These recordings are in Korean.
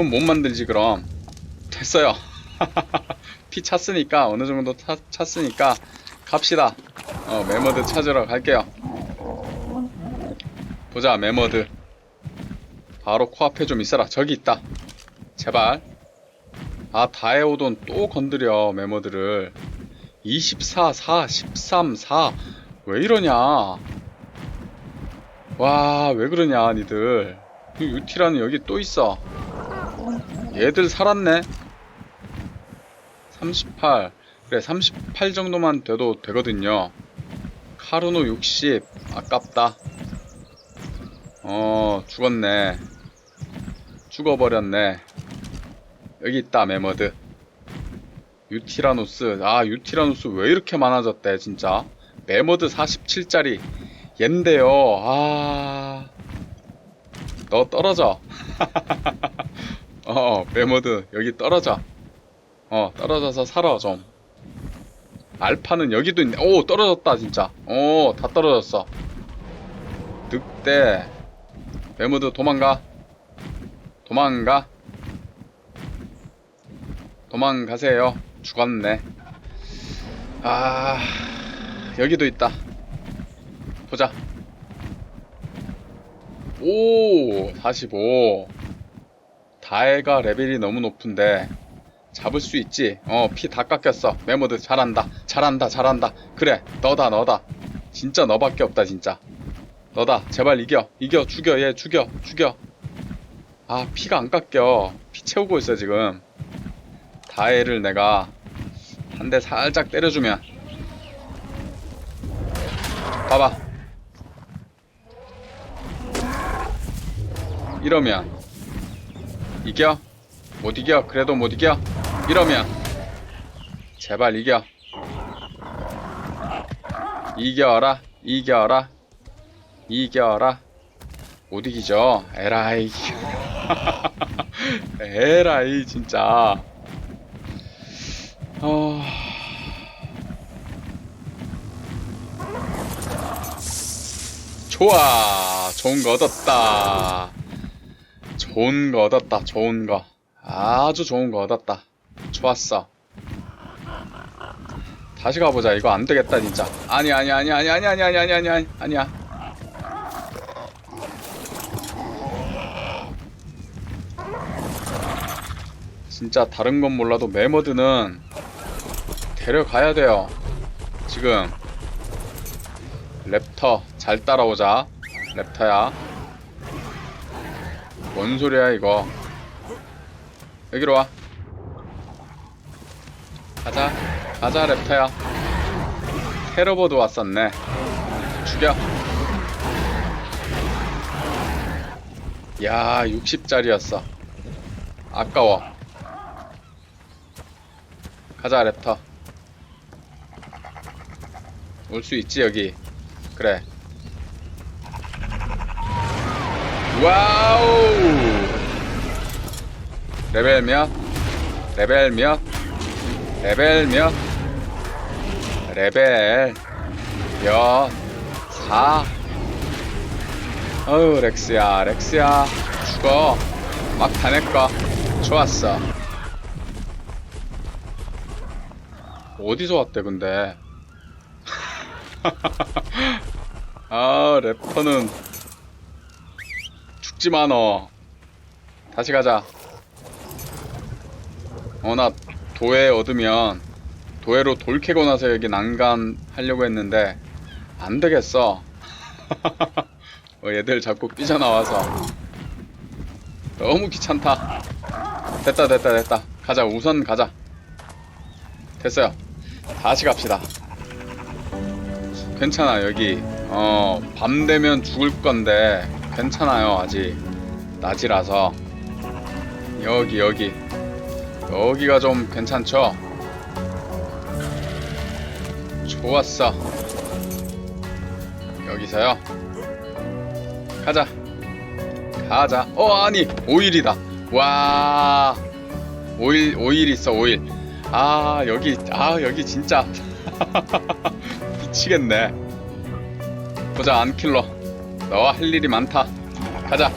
그럼 못 만들지 그럼. 됐어요. 피 찼으니까 어느 정도 차, 찼으니까 갑시다. 어 메머드 찾으러 갈게요. 보자 메머드. 바로 코앞에 좀 있어라. 저기 있다. 제발. 아 다에오돈 또 건드려 메머드를. 24 4 13 4 왜 이러냐? 와 왜 그러냐 니들. 이 유티라는 여기 또 있어 얘들 살았네. 38 그래 38 정도만 돼도 되거든요. 카르노 60 아깝다. 어 죽었네. 죽어버렸네. 여기 있다 메머드. 유티라노스. 아 유티라노스 왜 이렇게 많아졌대 진짜? 메머드 47짜리. 옌데요. 아너 떨어져 어 메머드 여기 떨어져. 어 떨어져서 살아 좀. 알파는 여기도 있네. 오 떨어졌다 진짜. 오 다 떨어졌어. 늑대. 메모드 도망가. 도망가. 도망가세요. 죽었네. 아 여기도 있다. 보자. 오 45 다해가 레벨이 너무 높은데 잡을 수 있지? 어 피 다 깎였어. 메모드 잘한다. 잘한다 잘한다. 그래 너다 너다. 진짜 너밖에 없다 진짜. 너다 제발 이겨. 이겨 죽여 얘 죽여 죽여. 아 피가 안 깎여. 피 채우고 있어 지금. 다해를 내가 한 대 살짝 때려주면. 봐봐. 이러면 이겨? 못 이겨? 그래도 못 이겨? 이러면 제발 이겨. 이겨라 이겨라 이겨라. 못 이기죠. 에라이. 에라이 진짜. 어... 좋아. 좋은 거 얻었다 좋은 거 얻었다 좋은 거 아주 좋은 거 얻었다 좋았어 다시 가보자 이거 안 되겠다 진짜 아니 아니 아니 아니 아니 아니 아니 아니 아니 아니 아니야 진짜 다른 건 몰라도 메머드는 데려가야 돼요 지금 랩터 잘 따라오자 랩터야 뭔 소리야 이거? 여기로 와. 가자. 가자 랩터야. 테러버드 왔었네. 죽여. 야 60짜리였어. 아까워. 가자 랩터. 올 수 있지 여기. 그래 와우. 레벨 몇? 레벨 몇? 레벨 몇? 레벨 몇? 4 어우 렉스야 렉스야 죽어. 막다 내꺼 좋았어. 어디서 왔대 근데? 아 래퍼는 죽지마 너 다시 가자. 어 나 도에 얻으면 도에로 돌 캐고 나서 여기 난간 하려고 했는데 안 되겠어. 어, 얘들 자꾸 삐져나와서. 너무 귀찮다. 됐다 됐다 됐다. 가자 우선 가자. 됐어요. 다시 갑시다. 괜찮아 여기. 어 밤 되면 죽을 건데 괜찮아요 아직. 낮이라서. 여기 여기. 여기가 좀 괜찮죠? 좋았어. 여기서요? 가자. 가자. 어 아니 오일이다. 와. 오일 오일 있어 오일. 아 여기 아 여기 진짜. 미치겠네. 보자 안킬러 너와 할 일이 많다 가자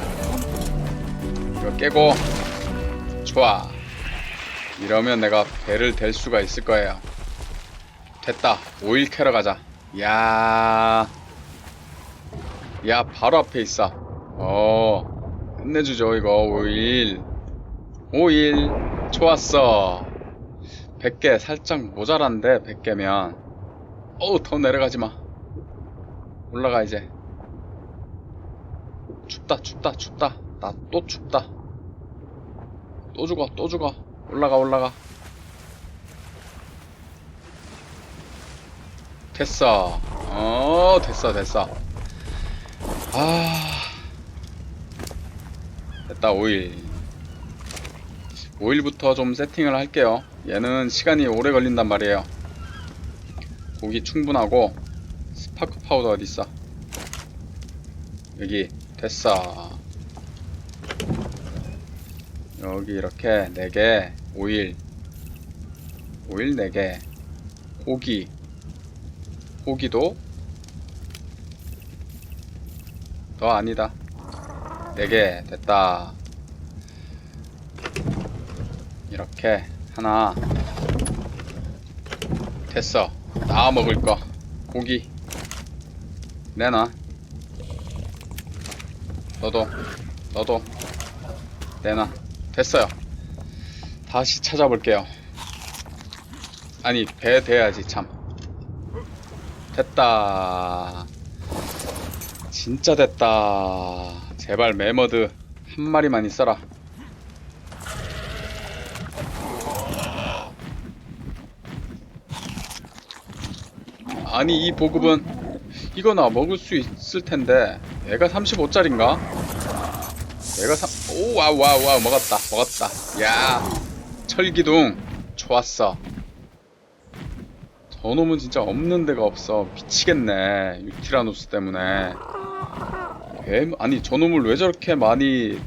이거 깨고 좋아. 이러면 내가 배를 댈 수가 있을 거예요. 됐다. 오일 캐러 가자. 야. 야, 바로 앞에 있어. 어. 끝내주죠, 이거. 오일. 오일. 좋았어. 100개 살짝 모자란데, 100개면. 어우, 더 내려가지 마. 올라가, 이제. 춥다, 춥다, 춥다. 나 또 춥다. 또 죽어, 또 죽어. 올라가, 올라가. 됐어. 어, 됐어, 됐어. 아. 됐다, 오일. 오일부터 좀 세팅을 할게요. 얘는 시간이 오래 걸린단 말이에요. 고기 충분하고, 스파크 파우더 어딨어? 여기, 됐어. 여기 이렇게 4개, 오일, 오일 4개, 고기, 고기도 더 아니다. 4개 됐다. 이렇게 하나 됐어. 나 먹을 거 고기 내놔. 너도 너도 내놔. 됐어요. 다시 찾아볼게요. 아니 배 돼야지 참. 됐다. 진짜 됐다. 제발 매머드 한 마리만 있어라. 아니 이 보급은 이거 나 먹을 수 있을 텐데 얘가 35짜린가? 얘가 3... 오 와우 와우 와우 먹었다 먹었다. 야 철기둥. 좋았어. 저놈은 진짜 없는 데가 없어. 미치겠네 유티라노스 때문에. 왜 아니 저놈을 왜 저렇게 많이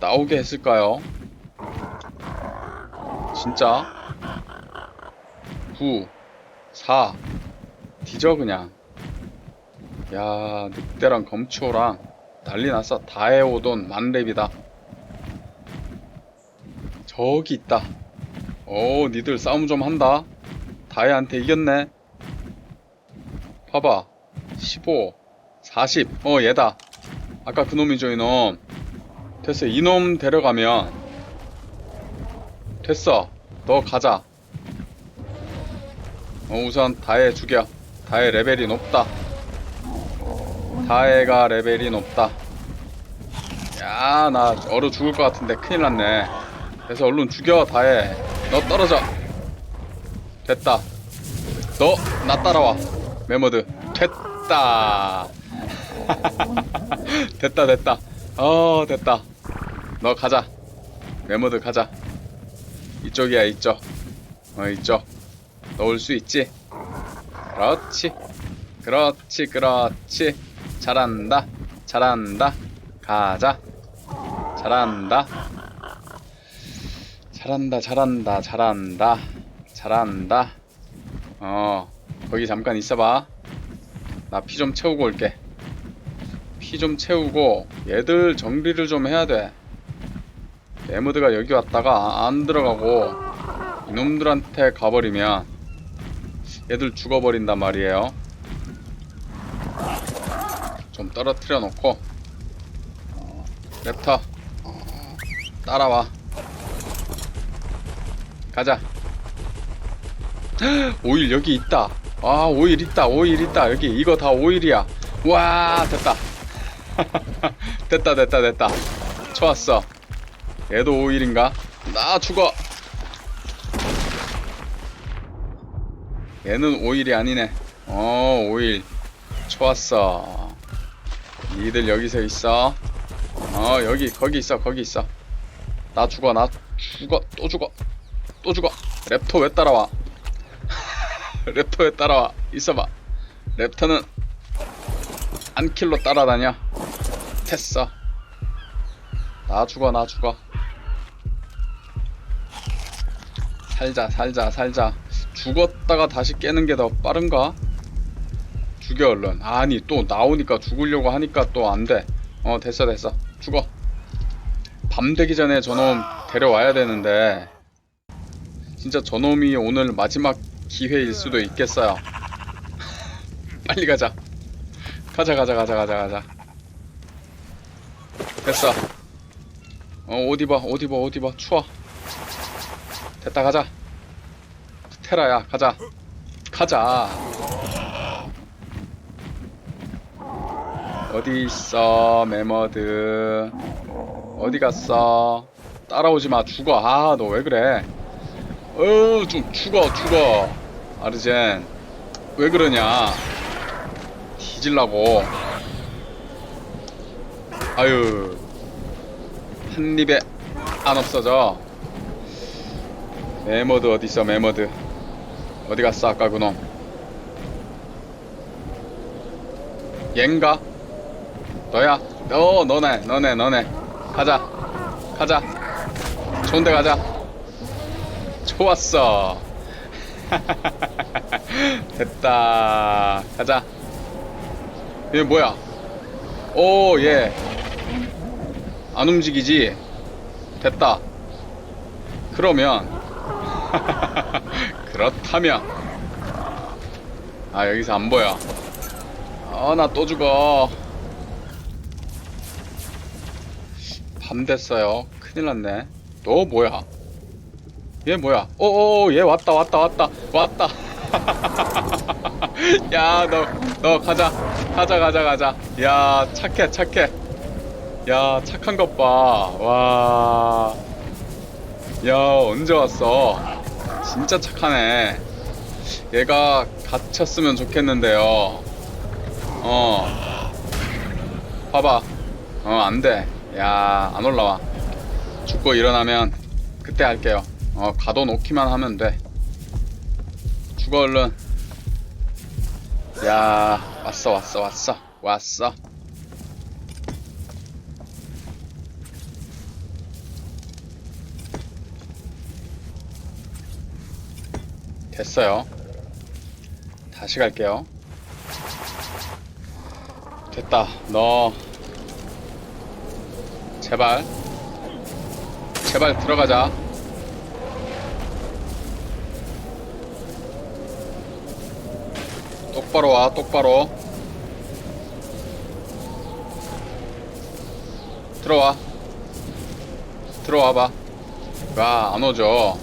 나오게 했을까요? 진짜? 9 4 뒤져 그냥 야 늑대랑 검초랑 난리 났어. 다 해오던 만렙이다. 저기 있다. 오 니들 싸움 좀 한다. 다혜한테 이겼네. 봐봐. 15 40 어 얘다. 아까 그놈이죠 이놈. 됐어. 이놈 데려가면 됐어. 너 가자. 어 우선 다혜 죽여. 다혜 레벨이 높다 다혜가 레벨이 높다. 야 나 얼어 죽을 것 같은데 큰일 났네. 그래서 얼른 죽여 다혜 너 떨어져. 됐다. 너 나 따라와. 메모드. 됐다. 됐다 됐다. 어 됐다. 너 가자. 메모드 가자. 이쪽이야 이쪽. 어 이쪽. 너 올 수 있지? 그렇지. 그렇지 그렇지 잘한다. 잘한다. 가자. 잘한다. 잘한다 잘한다 잘한다. 잘한다. 어 거기 잠깐 있어봐. 나 피 좀 채우고 올게. 피 좀 채우고 얘들 정리를 좀 해야 돼. 에무드가 여기 왔다가 안 들어가고 이놈들한테 가버리면 얘들 죽어버린단 말이에요. 좀 떨어뜨려 놓고 어, 랩터. 따라와. 가자. 오일 여기 있다. 아 오일 있다 오일 있다. 여기 이거 다 오일이야. 와 됐다. 됐다 됐다 됐다. 좋았어. 얘도 오일인가? 나 죽어. 얘는 오일이 아니네. 어 오일. 좋았어 니들 여기서 있어. 어 여기 거기 있어 거기 있어. 나 죽어 나 죽어 또 죽어 또 죽어. 랩터 왜 따라와? 랩터 왜 따라와? 있어봐. 랩터는 안킬로 따라다녀. 됐어. 나 죽어 나 죽어. 살자 살자 살자. 죽었다가 다시 깨는 게 더 빠른가? 죽여 얼른 아니 또 나오니까 죽으려고 하니까 또 안돼 어 됐어 됐어 죽어 밤 되기 전에 저놈 데려와야 되는데 진짜 저놈이 오늘 마지막 기회일 수도 있겠어요. 빨리 가자. 가자 가자 가자 가자 가자. 됐어. 어 옷 입어 옷 입어 옷 입어 추워. 됐다 가자. 테라야 가자. 가자. 어디 있어 메머드? 어디 갔어? 따라오지 마 죽어. 아 너 왜 그래? 어좀 죽어 죽어. 아르젠 왜 그러냐? 뒤질라고. 아유 한 입에 안 없어져. 메머드 어디 있어 메머드? 어디 갔어 아까 그놈? 얜가 너야? 너 너네 너네 너네. 가자. 가자. 좋은데 가자. 좋았어. 됐다. 가자. 얘 뭐야? 오얘 안 움직이지? 됐다. 그러면 그렇다면. 아 여기서 안 보여. 아나또 죽어 밤 됐어요. 큰일 났네. 너 뭐야? 얘 뭐야? 오오 얘 왔다 왔다 왔다 왔다. 야너너 가자 가자 가자 가자. 야 착해 착해. 야 착한 것 봐. 와. 야 언제 왔어? 진짜 착하네. 얘가 갇혔으면 좋겠는데요. 어. 봐봐. 어 안 돼. 야, 안 올라와. 죽고 일어나면 그때 할게요. 어, 가둬놓기만 하면 돼. 죽어, 얼른. 야, 왔어, 왔어, 왔어. 왔어. 됐어요. 다시 갈게요. 됐다. 너 제발. 제발 들어가자. 똑바로 와 똑바로. 들어와. 들어와봐. 와 안오죠.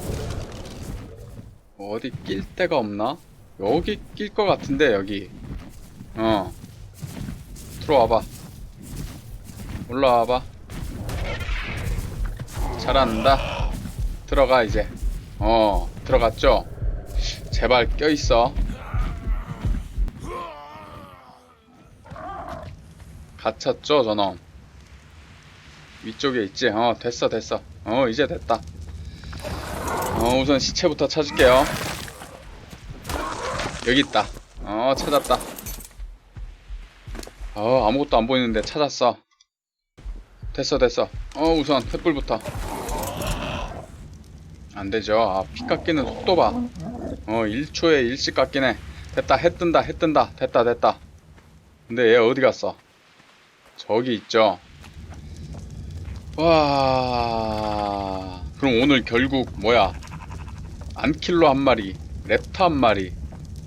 어디 낄 데가 없나? 여기 낄 것 같은데 여기. 어. 들어와봐. 올라와봐 잘한다. 들어가 이제. 어, 들어갔죠? 제발 껴있어. 갇혔죠, 저놈? 위쪽에 있지? 어, 됐어, 됐어. 어, 이제 됐다. 어, 우선 시체부터 찾을게요. 여기 있다. 어, 찾았다. 어, 아무것도 안 보이는데 찾았어. 됐어 됐어. 어 우선 횃불부터. 안되죠. 아 피 깎이는 속도 봐어 1초에 1씩 깎이네. 됐다 해 뜬다 해 뜬다. 됐다 됐다. 근데 얘 어디 갔어? 저기 있죠. 와. 그럼 오늘 결국 뭐야? 안킬로 한 마리 랩터 한 마리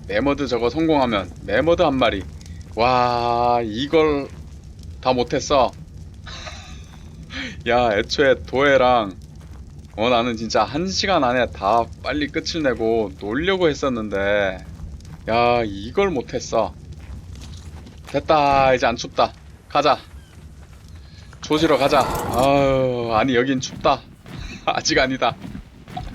메머드 저거 성공하면 메머드 한 마리. 와 이걸 다 못했어 야, 애초에 도해랑 어 나는 진짜 한 시간 안에 다 빨리 끝을 내고 놀려고 했었는데 야 이걸 못했어. 됐다 이제 안 춥다. 가자. 조지러 가자. 아유 아니 여긴 춥다. 아직 아니다.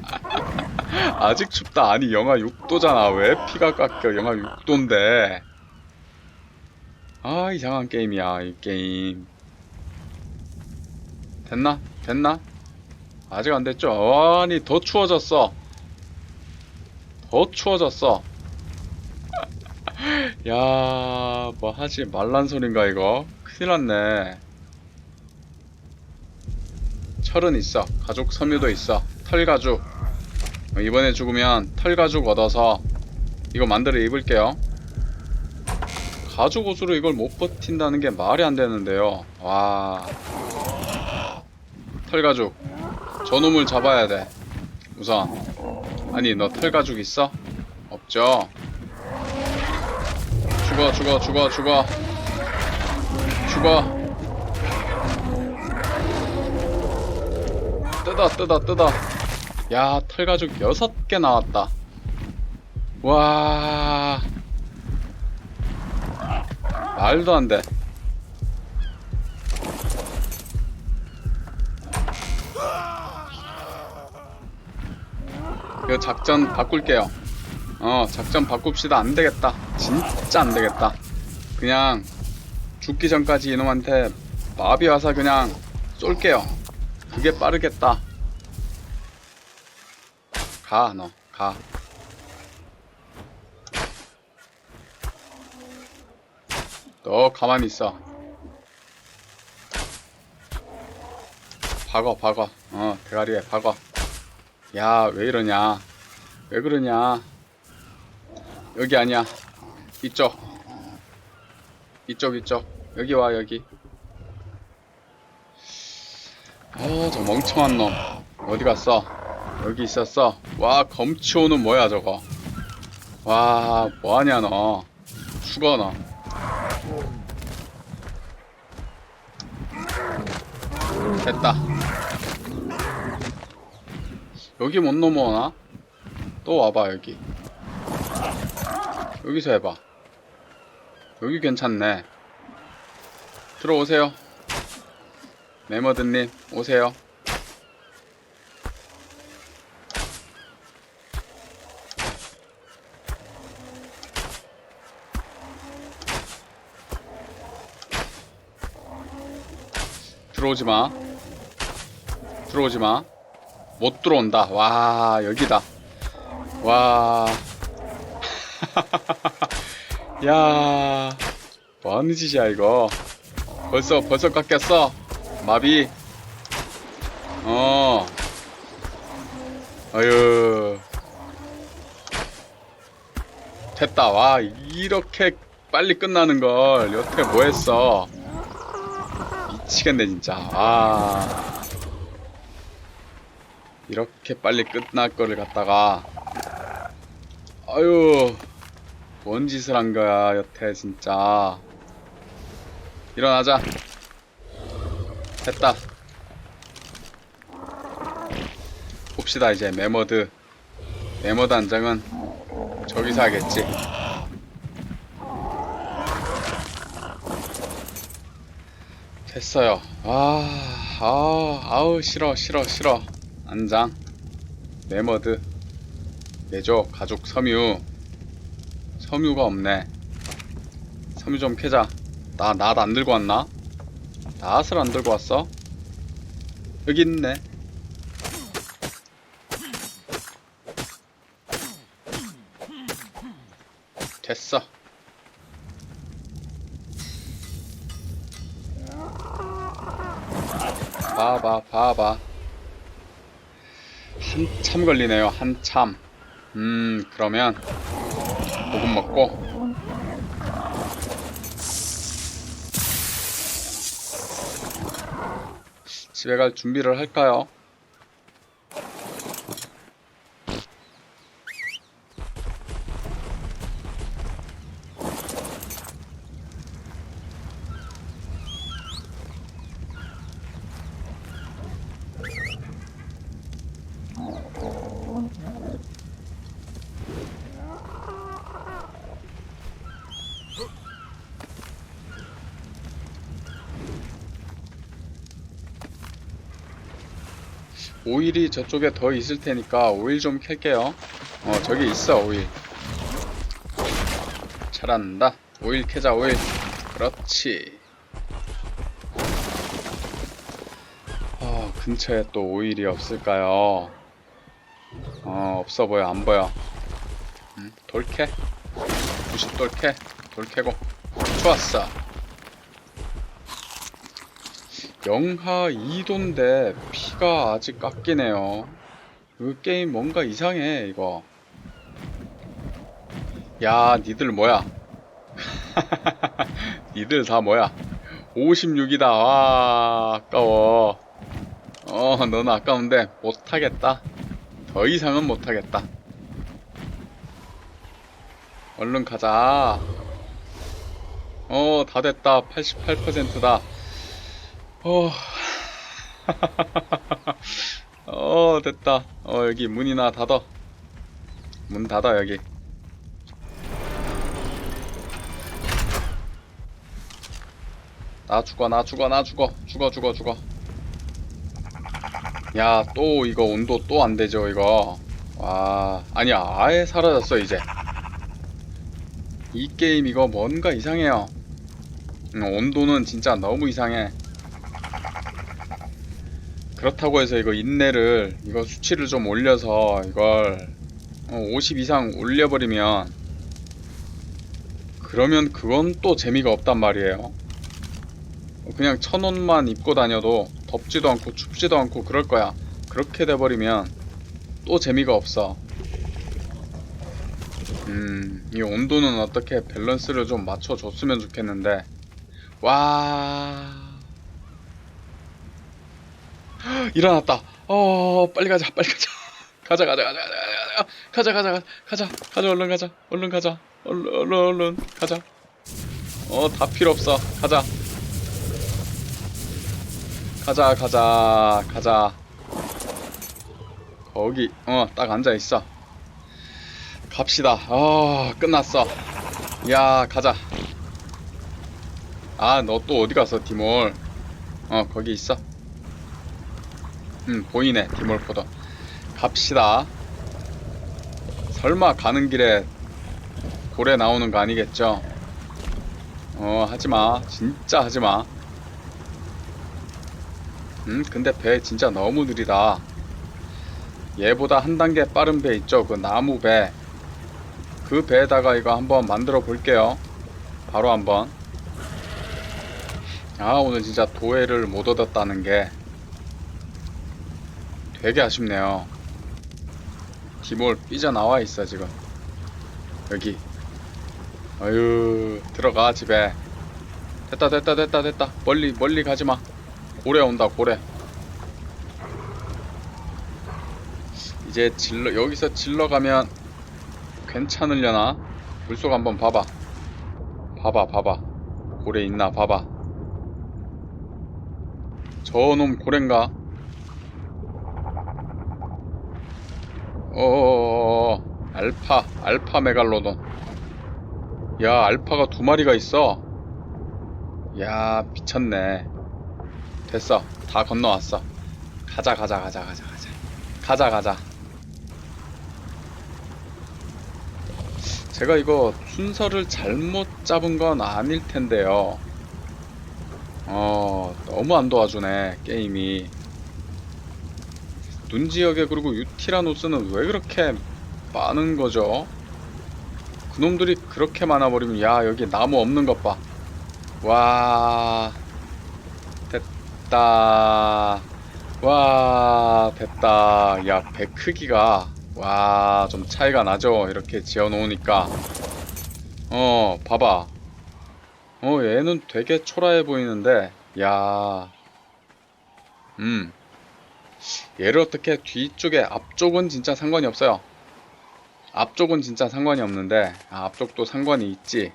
아직 춥다. 아니 영하 6도잖아. 왜 피가 깎여? 영하 6도인데. 아 이상한 게임이야 이 게임 됐나? 됐나? 아직 안 됐죠? 아니 더 추워졌어 더 추워졌어 야, 뭐 하지 말란 소린가 이거? 큰일 났네. 철은 있어. 가죽 섬유도 있어. 털 가죽. 어, 이번에 죽으면 털 가죽 얻어서 이거 만들어 입을게요. 가죽 옷으로 이걸 못 버틴다는 게 말이 안 되는데요. 와. 털가죽. 저놈을 잡아야 돼. 우선. 아니 너 털가죽 있어? 없죠? 죽어 죽어 죽어 죽어. 죽어. 뜯어 뜯어 뜯어. 야 털가죽 여섯 개 나왔다. 와. 말도 안돼 그 작전 바꿀게요. 어 작전 바꿉시다. 안되겠다. 진짜 안되겠다. 그냥 죽기 전까지 이놈한테 마비 와서 그냥 쏠게요. 그게 빠르겠다. 가 너. 가. 너 가만히 있어. 박어 박어. 어 대가리에 박어 야 왜 이러냐? 왜 그러냐? 여기 아니야. 이쪽. 이쪽 이쪽. 여기 와 여기. 어 저 멍청한 놈. 어디 갔어? 여기 있었어? 와 검치오는 뭐야 저거? 와 뭐하냐 너? 죽어 너. 됐다 여기 못 넘어오나? 또 와봐 여기 여기서 해봐 여기 괜찮네 들어오세요 메머드님 오세요 들어오지 마. 들어오지 마. 못 들어온다. 와, 여기다. 와. 야. 뭐 하는 짓이야, 이거. 벌써, 벌써 깎였어. 마비. 어. 어휴. 됐다. 와, 이렇게 빨리 끝나는 걸. 여태 뭐 했어? 미치겠네 진짜 아 이렇게 빨리 끝날 거를 갖다가 아유 뭔 짓을 한 거야 여태 진짜. 일어나자. 됐다. 봅시다 이제 메머드. 메머드 한 장은 저기서 하겠지. 됐어요. 아, 아, 아우, 싫어, 싫어, 싫어. 안장. 메머드. 내줘, 가족 섬유. 섬유가 없네. 섬유 좀 캐자. 나, 낫 안 들고 왔나? 낫을 안 들고 왔어? 여기 있네. 됐어. 봐봐, 봐봐. 한참 걸리네요, 한참. 음, 그러면, 고금 먹고. 집에 갈 준비를 할까요? 오일이 저쪽에 더 있을 테니까 오일 좀 캘게요. 어, 저기 있어, 오일. 잘한다. 오일 캐자, 오일. 그렇지. 어, 근처에 또 오일이 없을까요? 어, 없어 보여, 안 보여. 음, 돌캐. 90돌캐. 돌캐고. 좋았어. 영하 2도인데 피가 아직 깎이네요. 그 게임 뭔가 이상해 이거. 야 니들 뭐야? 니들 다 뭐야? 56이다. 와 아까워. 어, 너는 아까운데 못하겠다. 더 이상은 못하겠다. 얼른 가자. 어, 다 됐다. 88%다. 어, 어, 됐다. 어, 여기 문이나 닫아. 문 닫아, 여기. 나 죽어, 나 죽어, 나 죽어. 죽어, 죽어, 죽어. 야, 또 이거 온도 또 안 되죠, 이거. 와, 아니야, 아예 사라졌어, 이제. 이 게임 이거 뭔가 이상해요. 음, 온도는 진짜 너무 이상해. 그렇다고 해서 이거 인내를, 이거 수치를 좀 올려서 이걸 어, 50 이상 올려버리면 그러면 그건 또 재미가 없단 말이에요. 그냥 천 옷만 입고 다녀도 덥지도 않고 춥지도 않고 그럴 거야. 그렇게 돼버리면 또 재미가 없어. 음, 이 온도는 어떻게 밸런스를 좀 맞춰줬으면 좋겠는데. 와. 일어났다. 어, 빨리 가자, 빨리 가자. 가자, 가자, 가자, 가자, 가자, 가자, 가자, 가자, 얼른 가자, 얼른 가자, 얼른, 얼른, 얼른, 가자. 어, 다 필요 없어. 가자. 가자 가자 가자 거기 어 딱 앉아 있어 갑시다 어 끝났어 야 가자 아 너 또 어디 갔어 디몰 어 거기 있어 음 보이네 디몰 포더 갑시다 설마 가는 길에 고래 나오는 거 아니겠죠 어 하지마 진짜 하지마 음, 근데 배 진짜 너무 느리다. 얘보다 한 단계 빠른 배 있죠? 그 나무 배. 그 배에다가 이거 한번 만들어 볼게요. 바로 한번. 아, 오늘 진짜 도해를 못 얻었다는 게 되게 아쉽네요. 디몰 삐져나와 있어, 지금. 여기. 어휴, 들어가, 집에. 됐다, 됐다, 됐다, 됐다. 멀리, 멀리 가지 마. 고래 온다 고래 이제 질러 여기서 질러 가면 괜찮으려나 물속 한번 봐봐 봐봐 봐봐 고래 있나 봐봐 저놈 고래인가 어어어어 알파 알파 메갈로돈 야 알파가 두 마리가 있어 야 미쳤네 됐어. 다 건너왔어. 가자, 가자, 가자, 가자, 가자. 가자, 가자. 제가 이거 순서를 잘못 잡은 건 아닐 텐데요. 어, 너무 안 도와주네, 게임이. 눈 지역에 그리고 유티라노스는 왜 그렇게 많은 거죠? 그놈들이 그렇게 많아버리면, 야, 여기 나무 없는 것 봐. 와, 됐다. 와, 됐다. 야, 배 크기가, 와, 좀 차이가 나죠? 이렇게 지어 놓으니까. 어, 봐봐. 어, 얘는 되게 초라해 보이는데, 야. 음. 얘를 어떻게 뒤쪽에, 앞쪽은 진짜 상관이 없어요. 앞쪽은 진짜 상관이 없는데, 아, 앞쪽도 상관이 있지.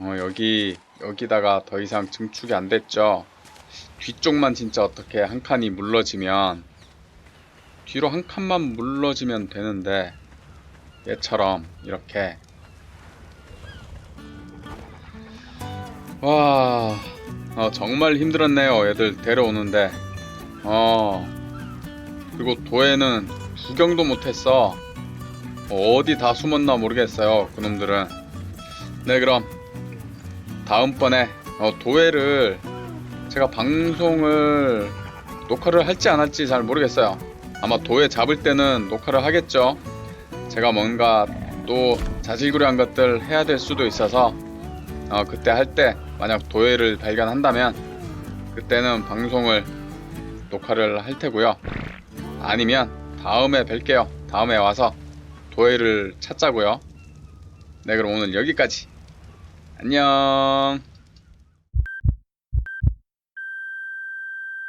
어, 여기, 여기다가 더 이상 증축이 안 됐죠. 뒤쪽만 진짜 어떻게 한 칸이 물러지면 뒤로 한 칸만 물러지면 되는데 얘처럼 이렇게 와 어, 정말 힘들었네요 애들 데려오는데 어 그리고 도에는 구경도 못했어 어디 다 숨었나 모르겠어요 그놈들은 네 그럼 다음번에 어, 도에를 제가 방송을 녹화를 할지 안 할지 잘 모르겠어요. 아마 도에 잡을 때는 녹화를 하겠죠. 제가 뭔가 또 자질구레한 것들 해야 될 수도 있어서 어, 그때 할 때 만약 도해를 발견한다면 그때는 방송을 녹화를 할 테고요. 아니면 다음에 뵐게요. 다음에 와서 도해를 찾자고요. 네 그럼 오늘 여기까지. 안녕.